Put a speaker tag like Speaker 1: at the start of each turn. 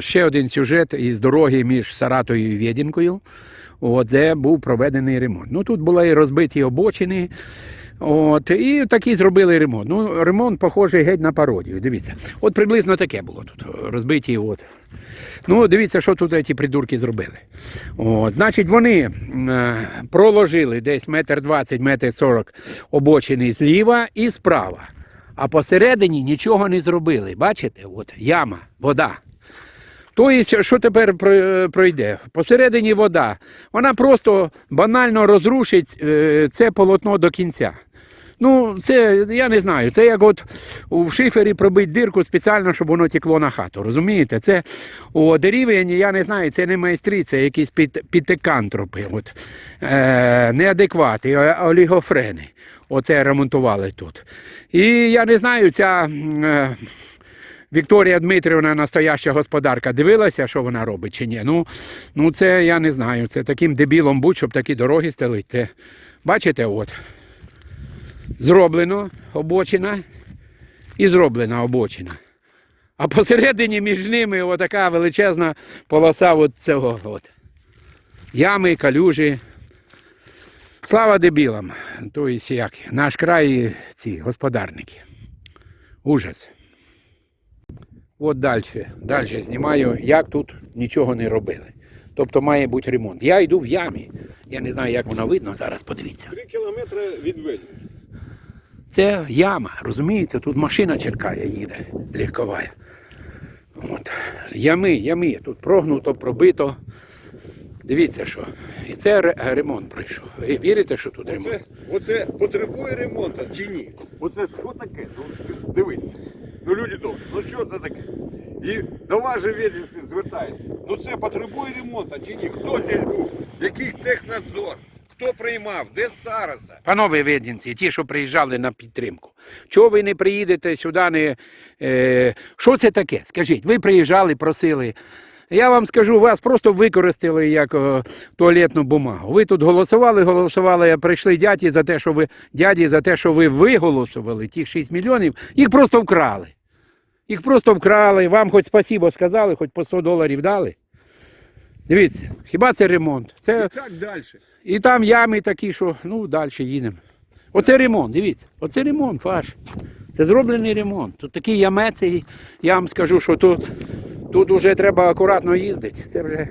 Speaker 1: ще один сюжет із дороги між Саратою і Відінкою, де був проведений ремонт. Ну тут були розбиті обочини. От, і такий зробили ремонт. Ну, ремонт похожий геть на пародію. Дивіться. От приблизно таке було тут. Розбиті. От. Ну, дивіться, що тут ці придурки зробили. От, значить, вони е, проложили десь метр двадцять, метр сорок обочини зліва і справа. А посередині нічого не зробили. Бачите? От яма, вода. Тобто, що тепер пройде? Посередині вода. Вона просто банально розрушить е, це полотно до кінця. Ну, це я не знаю. Це як от у шифері пробити дирку спеціально, щоб воно текло на хату. Розумієте? Це о, рівень, я не знаю, це не майстри, це якісь під, підтекантропи, от, е, неадеквати, олігофрени. Оце ремонтували тут. І я не знаю, ця. Е, Вікторія Дмитрівна, настояща господарка, дивилася, що вона робить чи ні. Ну, ну це я не знаю. Це таким дебілом будь, щоб такі дороги стелити. Бачите, от. Зроблено обочина і зроблена обочина. А посередині між ними отака величезна полоса от цього. От. Ями, калюжі. Слава дебілам. Тобто, як, наш край ці господарники. Ужас. От далі, далі знімаю, як тут нічого не робили. Тобто має бути ремонт. Я йду в ямі. Я не знаю, як воно видно, зараз подивіться.
Speaker 2: Три кілометри від Вельми.
Speaker 1: Це яма, розумієте? Тут машина черкає, їде, легкова. От. Ями, ями. Тут прогнуто, пробито. Дивіться, що. І це ремонт пройшов. Ви вірите, що тут ремонт?
Speaker 2: Оце, оце потребує ремонту чи ні? Оце що таке? Ну, дивіться. Ну люди добрі, ну що це таке? І до вас же віденці звертаються. Ну це потребує ремонту чи ні? Хто здесь був? Який технадзор? Хто приймав? Де староста?
Speaker 1: Панове веденці, ті, що приїжджали на підтримку. Чого ви не приїдете сюди? Не, е, що це таке? Скажіть, ви приїжджали, просили. Я вам скажу, вас просто використали як е, туалетну бумагу. Ви тут голосували, голосували, а прийшли дяді за те, що ви дяді за те, що ви виголосували тих 6 мільйонів, їх просто вкрали. Їх просто вкрали, вам хоч спасибо сказали, хоч по 100 доларів дали. Дивіться, хіба це ремонт? Це
Speaker 2: І так далі.
Speaker 1: і там ями такі, що ну далі їдемо. Оце ремонт, дивіться, оце ремонт ваш. Це зроблений ремонт. Тут такі ямеці, я вам скажу, що тут, тут вже треба акуратно їздити. Це вже